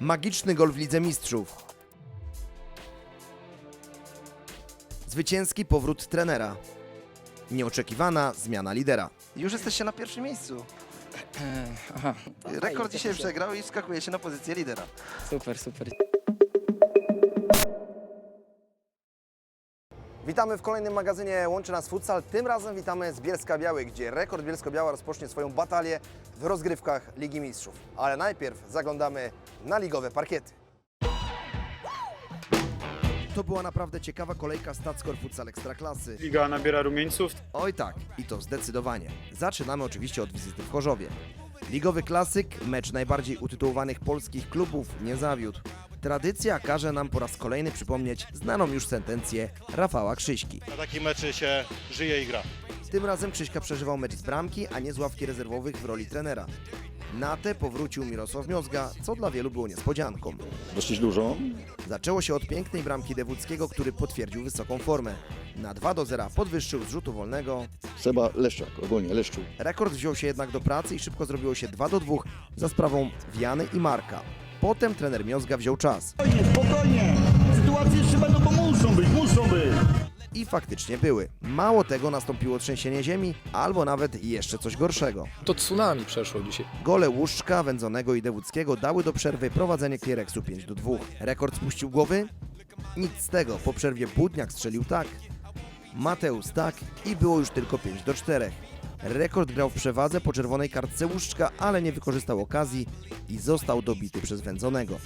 Magiczny gol w Lidze Mistrzów. Zwycięski powrót trenera. Nieoczekiwana zmiana lidera. Już jesteście na pierwszym miejscu. Aha, Rekord dzisiaj przegrał i wskakujecie na pozycję lidera. Super, super. Witamy w kolejnym magazynie Łączy Nas Futsal. Tym razem witamy z Bielska Białej, gdzie rekord Bielsko-Biała rozpocznie swoją batalię w rozgrywkach Ligi Mistrzów. Ale najpierw zaglądamy na ligowe parkiety. To była naprawdę ciekawa kolejka Stacskor Futsal Ekstraklasy. Liga nabiera rumieńców. Oj tak, i to zdecydowanie. Zaczynamy oczywiście od wizyty w Chorzowie. Ligowy klasyk, mecz najbardziej utytułowanych polskich klubów, nie zawiódł. Tradycja każe nam po raz kolejny przypomnieć znaną już sentencję Rafała Krzyśki. Na takim meczy się żyje i gra. Tym razem Krzyśka przeżywał mecz z bramki, a nie z ławki rezerwowych w roli trenera. Na te powrócił Mirosław Miozga, co dla wielu było niespodzianką. Dosyć dużo. Zaczęło się od pięknej bramki Dewódzkiego, który potwierdził wysoką formę. Na 2 do 0 podwyższył z rzutu wolnego. Seba Leszczak, ogólnie Leszczu. Rekord wziął się jednak do pracy i szybko zrobiło się 2 do 2 za sprawą Wiany i Marka. Potem trener Miozga wziął czas. Spokojnie, spokojnie. Sytuacje jeszcze będą, bo muszą być, muszą być. I faktycznie były. Mało tego nastąpiło trzęsienie ziemi, albo nawet jeszcze coś gorszego. To tsunami przeszło dzisiaj. Gole Łuszczka, Wędzonego i Dewódzkiego dały do przerwy prowadzenie Kliereksu 5 do 2. Rekord spuścił głowy? Nic z tego. Po przerwie Budniak strzelił tak, Mateusz tak i było już tylko 5 do 4. Rekord grał w przewadze po czerwonej kartce Łuszczka, ale nie wykorzystał okazji i został dobity przez Wędzonego.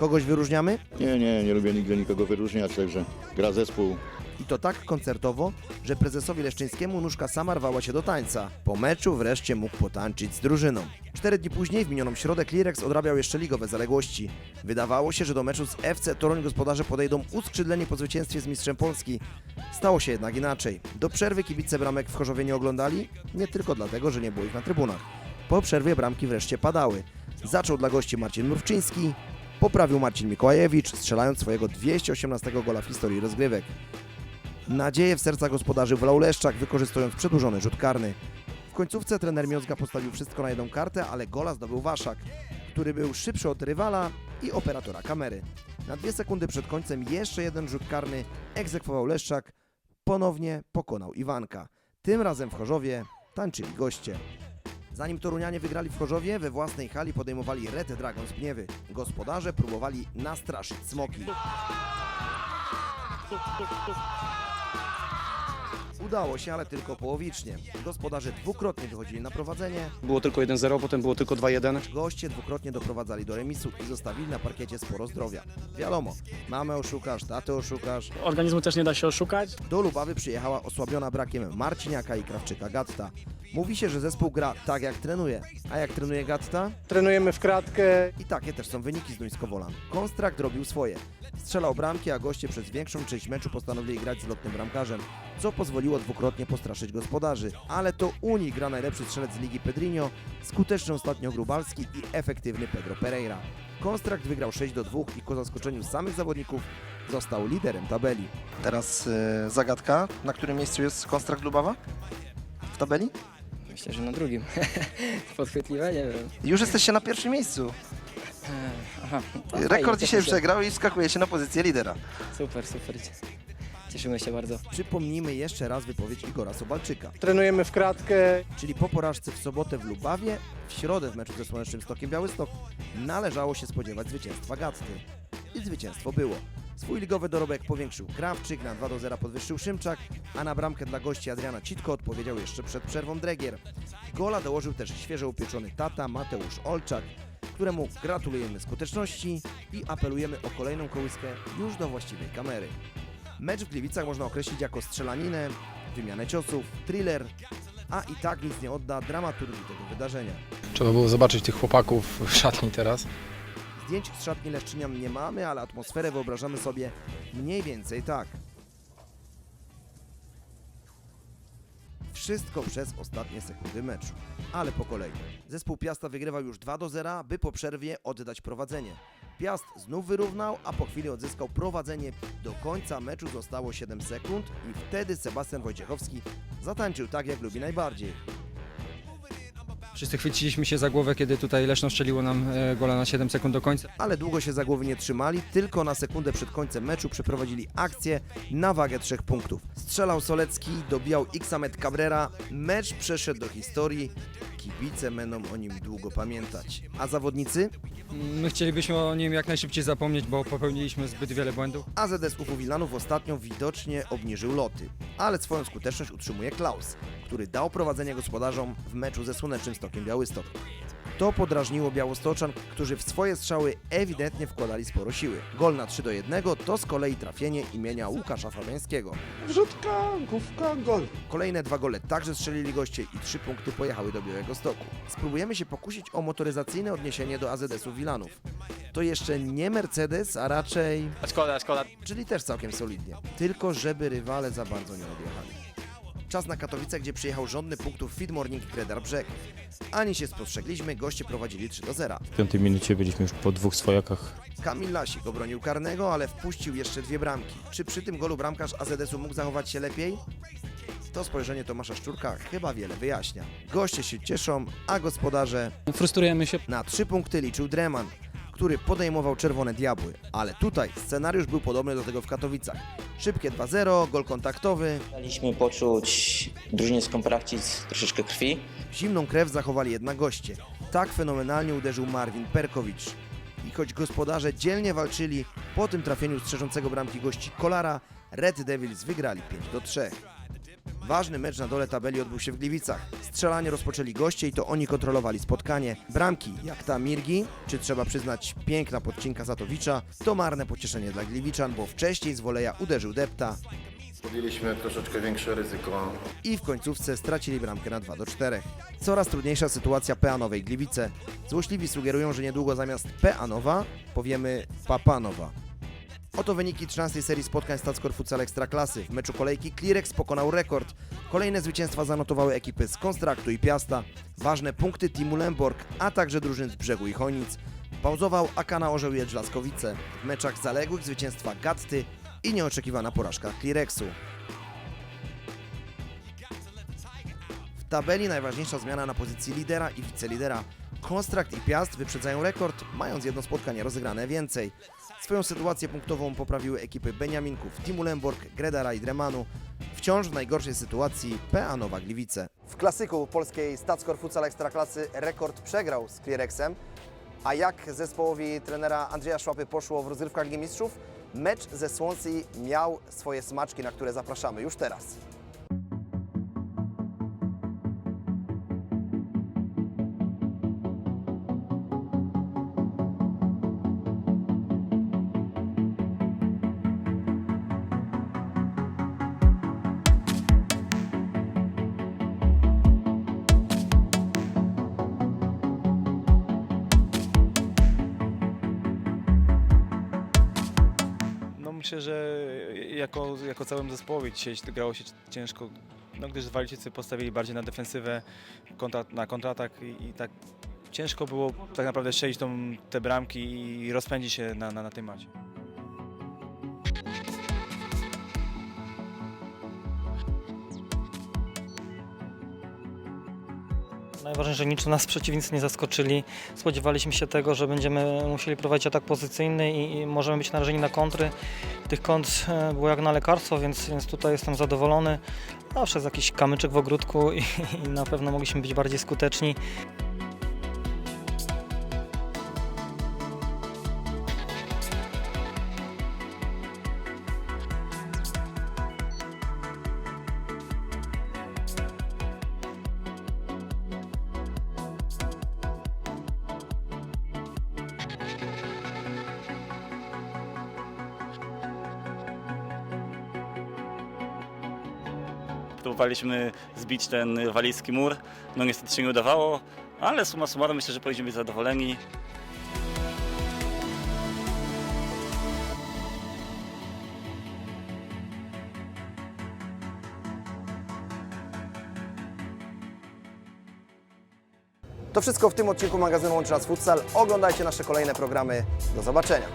Kogoś wyróżniamy? Nie, nie, nie lubię nigdy nikogo wyróżniać, także gra zespół. I to tak koncertowo, że prezesowi Leszczyńskiemu nóżka sama rwała się do tańca. Po meczu wreszcie mógł potańczyć z drużyną. Cztery dni później, w minioną środę, Klirex odrabiał jeszcze ligowe zaległości. Wydawało się, że do meczu z FC Toruń gospodarze podejdą uskrzydleni po zwycięstwie z mistrzem Polski. Stało się jednak inaczej. Do przerwy kibice bramek w Chorzowie nie oglądali, nie tylko dlatego, że nie było ich na trybunach. Po przerwie bramki wreszcie padały. Zaczął dla gości Marcin Mrówczyński, poprawił Marcin Mikołajewicz, strzelając swojego 218 gola w historii rozgrywek. Nadzieję w sercach gospodarzy wlał Leszczak, wykorzystując przedłużony rzut karny. W końcówce trener Miozga postawił wszystko na jedną kartę, ale gola zdobył Waszak, który był szybszy od rywala i operatora kamery. Na dwie sekundy przed końcem jeszcze jeden rzut karny egzekwował Leszczak, ponownie pokonał Iwanka. Tym razem w Chorzowie tańczyli goście. Zanim Torunianie wygrali w Chorzowie, we własnej hali podejmowali Red Dragons Pniewy. Gospodarze próbowali nastraszyć smoki. Udało się, ale tylko połowicznie. Gospodarze dwukrotnie wychodzili na prowadzenie, Było tylko 1-0, potem było tylko 2-1. goście dwukrotnie doprowadzali do remisu i zostawili na parkiecie sporo zdrowia. Wiadomo, mamę oszukasz, tatę oszukasz. Organizmu też nie da się oszukać. Do Lubawy przyjechała osłabiona brakiem Marciniaka i Krawczyka Gatta. Mówi się, że zespół gra tak jak trenuje. A jak trenuje Gatta? Trenujemy w kratkę. I takie też są wyniki z Duńsko-Wolan. Konstrakt robił swoje. Strzelał bramki, a goście przez większą część meczu postanowili grać z lotnym bramkarzem, co pozwoliło dwukrotnie postraszyć gospodarzy. Ale to u nich gra najlepszy strzelec z ligi Pedrinho, skuteczny ostatnio Grubalski i efektywny Pedro Pereira. Konstrakt wygrał 6 do 2 i po zaskoczeniu samych zawodników został liderem tabeli. Teraz e, zagadka, na którym miejscu jest konstrakt Lubawa? W tabeli? Myślę, że na drugim. Podchwytliwe? Nie wiem. Już jesteście na pierwszym miejscu. Aha, fajnie, Rekord dzisiaj cieszę się. przegrał i wskakujecie na pozycję lidera. Super, super. Cieszymy się bardzo. Przypomnijmy jeszcze raz wypowiedź Igora Sobalczyka. Trenujemy w kratkę. Czyli po porażce w sobotę w Lubawie, w środę w meczu ze Słonecznym Stokiem Białystok należało się spodziewać zwycięstwa Gatty. I zwycięstwo było. Swój ligowy dorobek powiększył Krawczyk, na 2 do 0 podwyższył Szymczak, a na bramkę dla gości Adriana Citko odpowiedział jeszcze przed przerwą Dregier. Gola dołożył też świeżo upieczony tata Mateusz Olczak, któremu gratulujemy skuteczności i apelujemy o kolejną kołyskę już do właściwej kamery. Mecz w Gliwicach można określić jako strzelaninę, wymianę ciosów, thriller, a i tak nic nie odda dramaturgii tego wydarzenia. Trzeba było zobaczyć tych chłopaków w szatni teraz. Zdjęć z szatni Leszczynian nie mamy, ale atmosferę wyobrażamy sobie mniej więcej tak. Wszystko przez ostatnie sekundy meczu. Ale po kolei. Zespół Piasta wygrywał już 2 do 0, by po przerwie oddać prowadzenie. Piast znów wyrównał, a po chwili odzyskał prowadzenie. Do końca meczu zostało 7 sekund i wtedy Sebastian Wojciechowski zatańczył tak, jak lubi najbardziej. Wszyscy chwyciliśmy się za głowę, kiedy tutaj Leszno strzeliło nam e, gola na 7 sekund do końca. Ale długo się za głowy nie trzymali, tylko na sekundę przed końcem meczu przeprowadzili akcję na wagę trzech punktów. Strzelał Solecki, dobijał Xamet Cabrera, mecz przeszedł do historii, kibice będą o nim długo pamiętać. A zawodnicy? My chcielibyśmy o nim jak najszybciej zapomnieć, bo popełniliśmy zbyt wiele błędów. AZS UFO Wilanów ostatnio widocznie obniżył loty, ale swoją skuteczność utrzymuje Klaus, który dał prowadzenie gospodarzom w meczu ze Słonecznym Stokiem Białystok. To podrażniło Białostoczan, którzy w swoje strzały ewidentnie wkładali sporo siły. Gol na 3 do 1 to z kolei trafienie imienia Łukasza Fabiańskiego. Wrzutka, główka, gol. Kolejne dwa gole także strzelili goście i trzy punkty pojechały do Białego Stoku. Spróbujemy się pokusić o motoryzacyjne odniesienie do AZS-u Wilanów. To jeszcze nie Mercedes, a raczej... Szkoda, szkoda. czyli też całkiem solidnie. Tylko żeby rywale za bardzo nie odjechali. Czas na Katowice, gdzie przyjechał rządny punktów Feed Morning i Kredar Brzeg. Ani się spostrzegliśmy, goście prowadzili 3 do 0. W piątej minucie byliśmy już po dwóch swojakach. Kamil Lasik obronił karnego, ale wpuścił jeszcze dwie bramki. Czy przy tym golu bramkarz AZS-u mógł zachować się lepiej? To spojrzenie Tomasza Szczurka chyba wiele wyjaśnia. Goście się cieszą, a gospodarze Frustrujemy się. na trzy punkty liczył Dreman, który podejmował czerwone diabły. Ale tutaj scenariusz był podobny do tego w Katowicach. Szybkie 2-0, gol kontaktowy, Daliśmy poczuć drużyniecką praktyc troszeczkę krwi. Zimną krew zachowali jednak goście. Tak fenomenalnie uderzył Marvin Perkowicz. I choć gospodarze dzielnie walczyli, po tym trafieniu strzeżącego bramki gości Kolara, Red Devils wygrali 5 do 3. Ważny mecz na dole tabeli odbył się w Gliwicach. Strzelanie rozpoczęli goście i to oni kontrolowali spotkanie. Bramki, jak ta Mirgi, czy trzeba przyznać piękna podcinka Zatowicza, to marne pocieszenie dla Gliwiczan, bo wcześniej z woleja uderzył Depta, Podjęliśmy troszeczkę większe ryzyko. i w końcówce stracili bramkę na 2 do 4. Coraz trudniejsza sytuacja Peanowej Gliwice. Złośliwi sugerują, że niedługo zamiast Peanowa powiemy Papanowa. Oto wyniki 13 serii spotkań Stackkor Futsal Ekstraklasy. W meczu kolejki Clearex pokonał rekord. Kolejne zwycięstwa zanotowały ekipy z Konstraktu i Piasta. Ważne punkty Timu Lemborg, a także drużyn z Brzegu i Chojnic. Pauzował Akana Orzeł Jedź Laskowice. W meczach zaległych zwycięstwa Gatty i nieoczekiwana porażka Clearexu. W tabeli najważniejsza zmiana na pozycji lidera i wicelidera. Konstrakt i Piast wyprzedzają rekord, mając jedno spotkanie rozegrane więcej. Swoją sytuację punktową poprawiły ekipy Beniaminków, Timu Lemborg, Gredara i Dremanu. Wciąż w najgorszej sytuacji PA Nowa Gliwice. W klasyku polskiej Stackkor Futsal Ekstraklasy rekord przegrał z Clearexem. A jak zespołowi trenera Andrzeja Szłapy poszło w rozgrywkach Ligi Mistrzów? Mecz ze Swansea miał swoje smaczki, na które zapraszamy już teraz. Myślę, że jako, jako całym zespołowi dzisiaj grało się ciężko, no gdyż Walijczycy postawili bardziej na defensywę, kontra, na kontratak i, i tak ciężko było tak naprawdę strzelić tą, te bramki i rozpędzić się na, na, na tym macie. Najważniejsze, że niczym nas przeciwnicy nie zaskoczyli. Spodziewaliśmy się tego, że będziemy musieli prowadzić atak pozycyjny i, i możemy być narażeni na kontry. Tych kont e, było jak na lekarstwo, więc, więc tutaj jestem zadowolony. Zawsze jest jakiś kamyczek w ogródku i, i na pewno mogliśmy być bardziej skuteczni. Próbowaliśmy zbić ten walijski mur, no niestety się nie udawało, ale summa summarum myślę, że powinniśmy być zadowoleni. To wszystko w tym odcinku magazynu Łączy Nas Futsal. Oglądajcie nasze kolejne programy. Do zobaczenia.